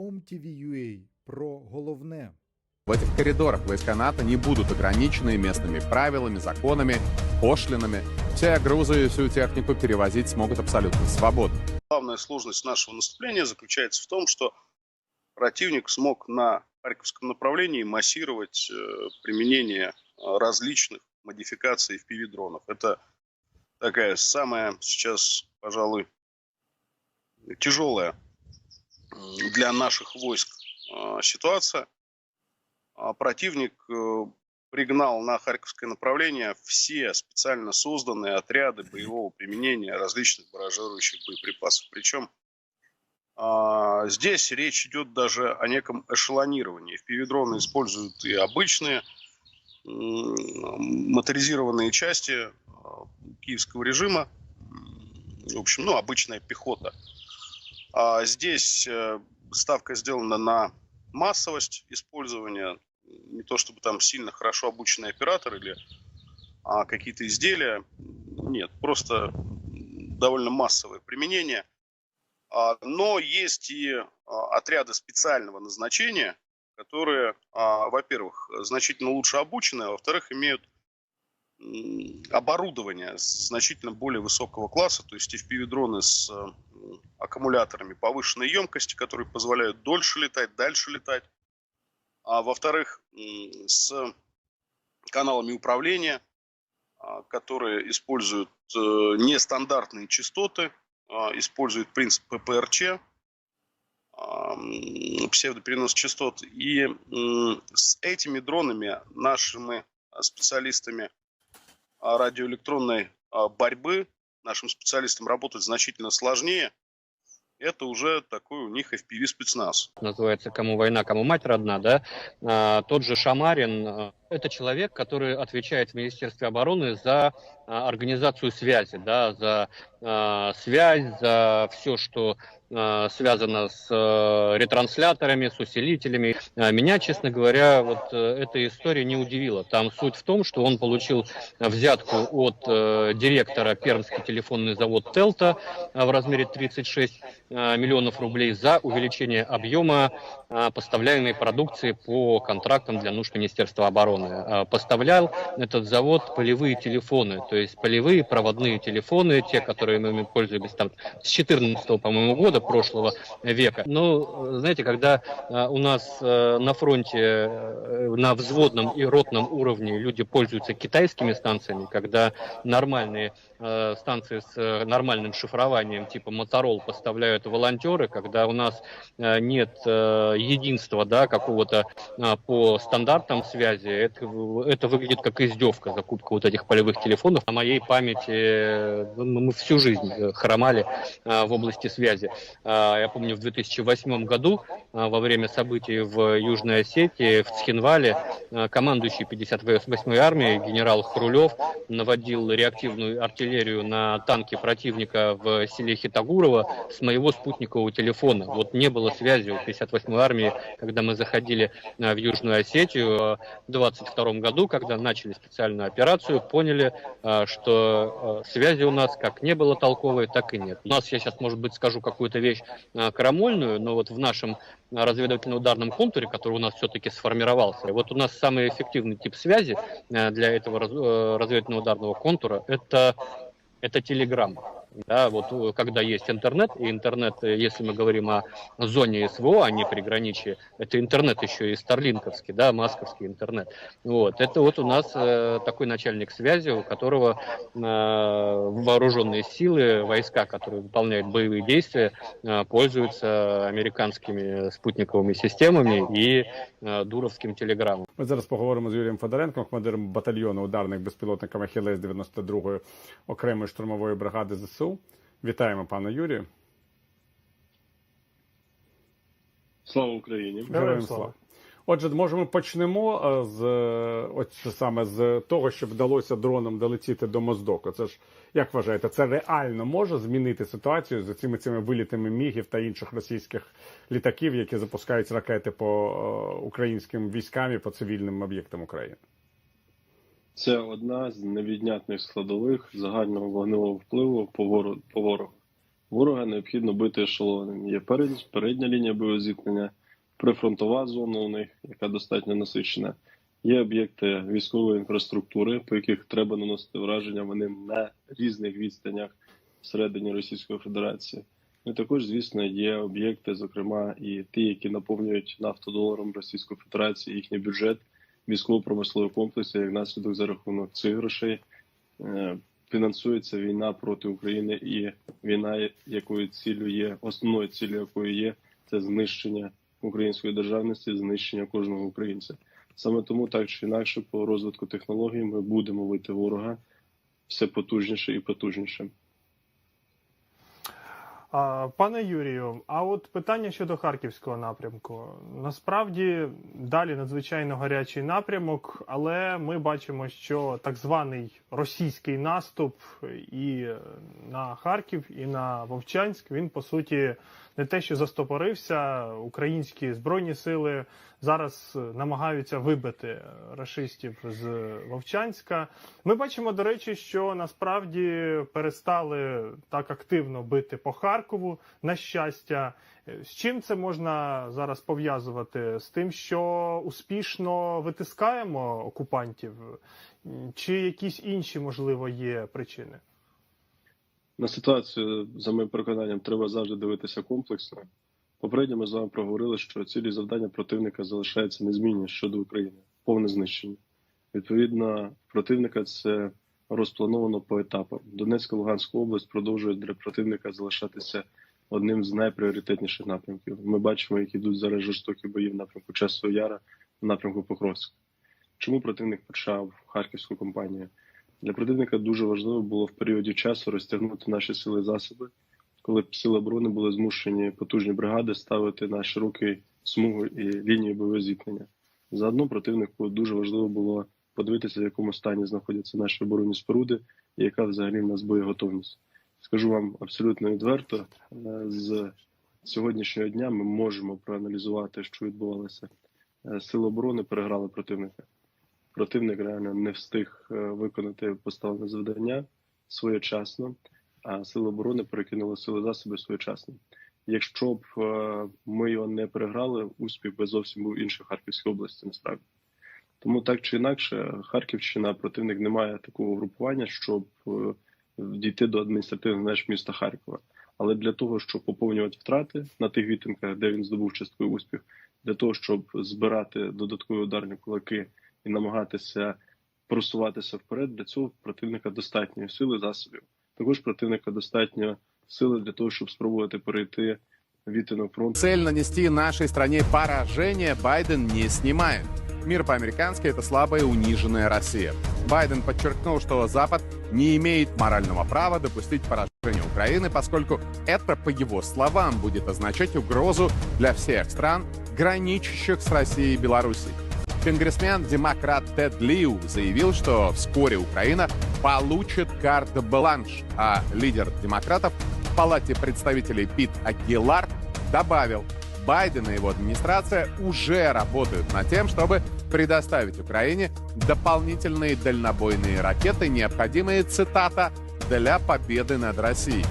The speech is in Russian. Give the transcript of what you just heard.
OMTV.ua про головне. В этих коридорах войска НАТО не будут ограничены местными правилами, законами, пошлинами. Все грузы и всю технику перевозить смогут абсолютно свободно. Главная сложность нашего наступления заключается в том, что противник смог на Харьковском направлении массировать э, применение э, различных модификаций FPV-дронов. Это такая самая сейчас, пожалуй, тяжелая для наших войск э, ситуация. А Противник э, пригнал на Харьковское направление все специально созданные отряды боевого применения различных баражирующих боеприпасов. Причем а, здесь речь идет даже о неком эшелонировании. FPV-дроны используют и обычные моторизированные части а, киевского режима, в общем, ну, обычная пехота. А здесь э, ставка сделана на массовость использования, не то чтобы там сильно хорошо обученный оператор или а, какие-то изделия, нет, просто довольно массовое применение. А, Но есть и отряды специального назначения, которые, во-первых, значительно лучше обучены, а во-вторых, имеют оборудование значительно более высокого класса, то есть FPV-дроны с э, аккумуляторами повышенной емкости, которые позволяют дольше летать, дальше летать. А во-вторых, с каналами управления, а, которые используют э, нестандартные частоты, а, используют принцип ППРЧ, а, псевдоперенос частот. И с этими дронами нашими а, специалистами радиоэлектронной а, борьбы, нашим специалистам работать значительно сложнее. Это уже такой у них FPV спецназ. называется «Кому война, кому мать родна», да, А, тот же Шамарин, а, это человек, который отвечает в Министерстве обороны за а, организацию связи, да, за а, связь, за все, что а, связано с а, ретрансляторами, с усилителями. А, Меня, честно говоря, вот э, эта история не удивила. Там суть в том, что он получил взятку от э, директора Пермский телефонный завод Телта в размере 36 а, миллионов рублей за увеличение объема поставляемой продукции по контрактам для нужд Министерства обороны. Поставлял этот завод полевые телефоны, то есть полевые проводные телефоны, те, которые мы пользуемся там с 14 по-моему, года прошлого века. Но, знаете, когда а, у нас э, на фронте э, на взводном и ротном уровне люди пользуются китайскими станциями, когда нормальные э, станции с э, нормальным шифрованием типа Моторол поставляют волонтеры, когда у нас э, нет единства, да, какого-то а, по стандартам связи, это, это выглядит как издевка, закупка вот этих полевых телефонов. На моей памяти ну, мы всю жизнь хромали в области связи. Я помню, в 2008 году во время событий в Южной Осетии, в Цхинвале, командующий 58-й армией генерал Хрулев наводил реактивную артиллерию на танки противника в селе Хитагурово с моего спутникового телефона. Вот не было связи у 58-й армии, когда мы заходили а, в Южную Осетию в 22 году, когда начали специальную операцию, поняли, а, что а, связи у нас как не было толковой, так и нет. У нас, я сейчас, может быть, скажу какую-то вещь крамольную, но вот в нашем разведывательно-ударном контуре, который у нас все-таки сформировался, вот у нас самый эффективный тип связи а, для этого э, разведывательно-ударного контура это это телеграмма. Да, вот э, когда есть интернет, и интернет, э, если мы говорим о зоне СВО, а не приграничье, это интернет еще и старлинковский, да, масковский интернет. Вот, это вот у нас э, такой начальник связи, у которого э, вооруженные силы, войска, которые выполняют боевые действия, э, пользуются американскими спутниковыми системами и э, дуровским телеграммом. Ми зараз поговоримо з Юрієм Федоренком, командиром батальйону ударних безпілотників Ахілес 92-ї окремої штурмової бригади ЗСУ. Вітаємо пана Юрію. Слава Україні! Героям слава. Отже, може, ми почнемо е, з от саме з того, що вдалося дроном долетіти до Моздоку. Це ж як вважаєте, це реально може змінити ситуацію з цими цими вилітами мігів та інших російських літаків, які запускають ракети по е, українським військам і по цивільним об'єктам України? Це одна з невіднятних складових загального вогневого впливу по ворогу. Ворога необхідно бити ешелоном. Є передня лінія бойового зіткнення, прифронтова зона у них, яка достатньо насичена. Є об'єкти військової інфраструктури, по яких треба наносити враження. Вони на різних відстанях всередині Російської Федерації. Ну і також, звісно, є об'єкти, зокрема, і ті, які наповнюють нафтодоларом Російської Федерації, їхній бюджет військово-промисловий комплекс, і як наслідок за рахунок цих грошей е, фінансується війна проти України і війна, якою ціллю є, основною ціллю якої є, це знищення української державності, знищення кожного українця. Саме тому так чи інакше, по розвитку технологій ми будемо вити ворога все потужніше і потужніше. Пане Юрію, а от питання щодо харківського напрямку. Насправді далі надзвичайно гарячий напрямок, але ми бачимо, що так званий російський наступ і на Харків, і на Вовчанськ він по суті не те, що застопорився. Українські збройні сили зараз намагаються вибити рашистів з Вовчанська. Ми бачимо, до речі, що насправді перестали так активно бити по Харкову. На щастя, Е, з чим це можна зараз пов'язувати? З тим, що успішно витискаємо окупантів, чи якісь інші можливо є причини? На ситуацію, за моїм переконанням, треба завжди дивитися комплексно. Попередньо ми з вами проговорили, що цілі завдання противника залишаються незмінні щодо України, повне знищення. Відповідно, противника це розплановано по етапам. Донецька Луганська область продовжує для противника залишатися одним з найпріоритетніших напрямків. Ми бачимо, як ідуть зараз жорстокі бої в напрямку Часового Яра, в напрямку Покровська. Чому противник почав харківську кампанію? Для противника дуже важливо було в періоді часу розтягнути наші сили і засоби, коли б сили оборони були змушені потужні бригади ставити на широкий смугу і лінію бойового зіткнення. Заодно противнику дуже важливо було подивитися, в якому стані знаходяться наші оборонні споруди і яка взагалі в нас боєготовність. Скажу вам абсолютно відверто, е, з сьогоднішнього дня ми можемо проаналізувати, що відбувалося. Е, Сили оборони переграли противника противник реально не встиг е, виконати поставлене завдання своєчасно, а сили оборони перекинули сили засоби своєчасно. Якщо б е, ми його не переграли, успіх би зовсім був інший в Харківській області, насправді. Тому так чи інакше, Харківщина противник не має такого групування, щоб е, дійти до адміністративних меж міста Харкова. Але для того, щоб поповнювати втрати на тих відтинках, де він здобув частковий успіх, для того, щоб збирати додаткові ударні кулаки і намагатися просуватися вперед, для цього противника достатньо сили засобів. Також противника достатньо сили для того, щоб спробувати перейти відтинок фронту. Цель нанести нашей стране поражение Байден не снимает. Мир по-американски – это слабая и униженная Россия. Байден подчеркнул, что Запад не имеет морального права допустить поражение Украины, поскольку это, по его словам, будет означать угрозу для всех стран, граничащих с Россией и Белоруссией. Конгрессмен-демократ Тед Лиу заявил, что вскоре Украина получит карт-бланш, а лидер демократов в Палате представителей Пит Агилар добавил, Байден и его администрация уже работают над тем, чтобы предоставить Украине дополнительные дальнобойные ракеты, необходимые, цитата, для победы над Россией.